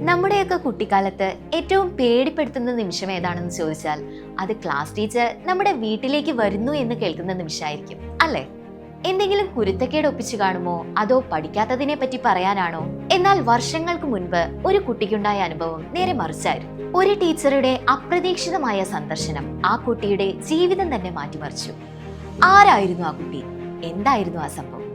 നമ്മുടെയൊക്കെ കുട്ടിക്കാലത്ത് ഏറ്റവും പേടിപ്പെടുത്തുന്ന നിമിഷം ഏതാണെന്ന് ചോദിച്ചാൽ അത് ക്ലാസ് ടീച്ചർ നമ്മുടെ വീട്ടിലേക്ക് വരുന്നു എന്ന് കേൾക്കുന്ന നിമിഷമായിരിക്കും അല്ലേ? എന്തെങ്കിലും കുരുത്തക്കേട് ഒപ്പിച്ചു കാണുമോ? അതോ പഠിക്കാത്തതിനെ പറ്റി പറയാനാണോ? എന്നാൽ വർഷങ്ങൾക്ക് മുൻപ് ഒരു കുട്ടിക്കുണ്ടായ അനുഭവം നേരെ മറിച്ചായിരുന്നു. ഒരു ടീച്ചറുടെ അപ്രതീക്ഷിതമായ സന്ദർശനം ആ കുട്ടിയുടെ ജീവിതം തന്നെ മാറ്റിമറിച്ചു. ആരായിരുന്നു ആ കുട്ടി? എന്തായിരുന്നു ആ സംഭവം?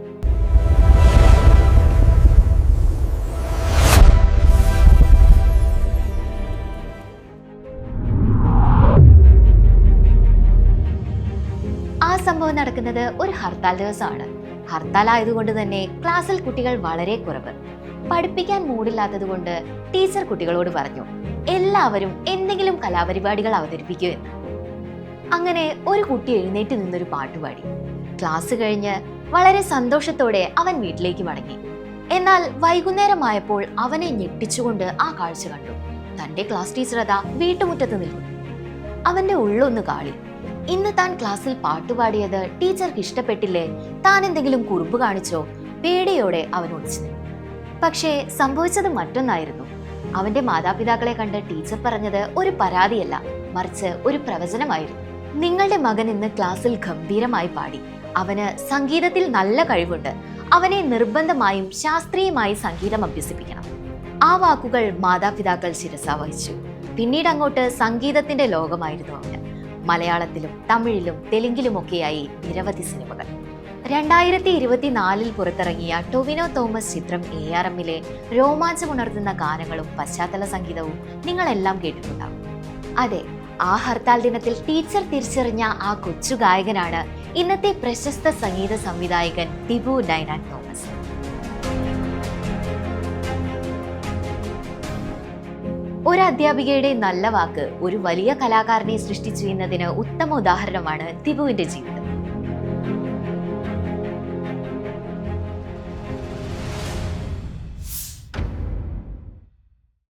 സംഭവം നടക്കുന്നത് ഒരു ഹർത്താൽ ദിവസമാണ്. ഹർത്താൽ ആയതുകൊണ്ട് തന്നെ ക്ലാസ്സിൽ കുട്ടികൾ വളരെ കുറവ്. പഠിപ്പിക്കാൻ മൂടില്ലാത്തത് കൊണ്ട് ടീച്ചർ കുട്ടികളോട് പറഞ്ഞു എല്ലാവരും എന്തെങ്കിലും കലാപരിപാടികൾ അവതരിപ്പിക്കൂ എന്ന്. അങ്ങനെ ഒരു കുട്ടി എഴുന്നേറ്റ് നിന്നൊരു പാട്ടുപാടി ക്ലാസ് കഴിഞ്ഞ് വളരെ സന്തോഷത്തോടെ അവൻ വീട്ടിലേക്ക് മടങ്ങി. എന്നാൽ വൈകുന്നേരമായപ്പോൾ അവനെ ഞെട്ടിച്ചുകൊണ്ട് ആ കാഴ്ച കണ്ടു. തന്റെ ക്ലാസ് ടീച്ചർ അതാ വീട്ടുമുറ്റത്ത് നിൽക്കുന്നു. അവന്റെ ഉള്ളൊന്ന് കാളി. ഇന്ന് താൻ ക്ലാസ്സിൽ പാട്ടുപാടിയത് ടീച്ചർക്ക് ഇഷ്ടപ്പെട്ടില്ലേ? താൻ എന്തെങ്കിലും കുറുമ്പ് കാണിച്ചോ? പേടിയോടെ അവൻ ഒളിച്ചു പക്ഷേ സംഭവിച്ചത് മറ്റൊന്നായിരുന്നു. അവന്റെ മാതാപിതാക്കളെ കണ്ട് ടീച്ചർ പറഞ്ഞത് ഒരു പരാതിയല്ല മറിച്ച് ഒരു പ്രവചനമായിരുന്നു. നിങ്ങളുടെ മകൻ ഇന്ന് ക്ലാസ്സിൽ ഗംഭീരമായി പാടി. അവന് സംഗീതത്തിൽ നല്ല കഴിവുണ്ട്. അവനെ നിർബന്ധമായും ശാസ്ത്രീയമായി സംഗീതം അഭ്യസിപ്പിക്കണം. ആ വാക്കുകൾ മാതാപിതാക്കൾ ശിരസ വഹിച്ചു പിന്നീട് അങ്ങോട്ട് സംഗീതത്തിന്റെ ലോകമായിരുന്നു അവന്. മലയാളത്തിലും തമിഴിലും തെലുങ്കിലുമൊക്കെയായി നിരവധി സിനിമകൾ. രണ്ടായിരത്തി ഇരുപത്തിനാലിൽ പുറത്തിറങ്ങിയ ടൊവിനോ തോമസ് ചിത്രം എ ആർ എമ്മിലെ രോമാഞ്ചമുണർത്തുന്ന ഗാനങ്ങളും പശ്ചാത്തല സംഗീതവും നിങ്ങളെല്ലാം കേട്ടിട്ടുണ്ടാകും അതെ ആ ഹർത്താൽ ദിനത്തിൽ ടീച്ചർ തിരിച്ചറിഞ്ഞ ആ കൊച്ചു ഗായകനാണ് ഇന്നത്തെ പ്രശസ്ത സംഗീത സംവിധായകൻ ടിബു ഡൈനാൻ തോമസ്. ഒരു അധ്യാപികയുടെ നല്ല വാക്ക് ഒരു വലിയ കലാകാരനെ സൃഷ്ടിച്ചു എന്നതിന് ഉത്തമ ഉദാഹരണമാണ് ദിപുവിന്റെ ജീവിതം.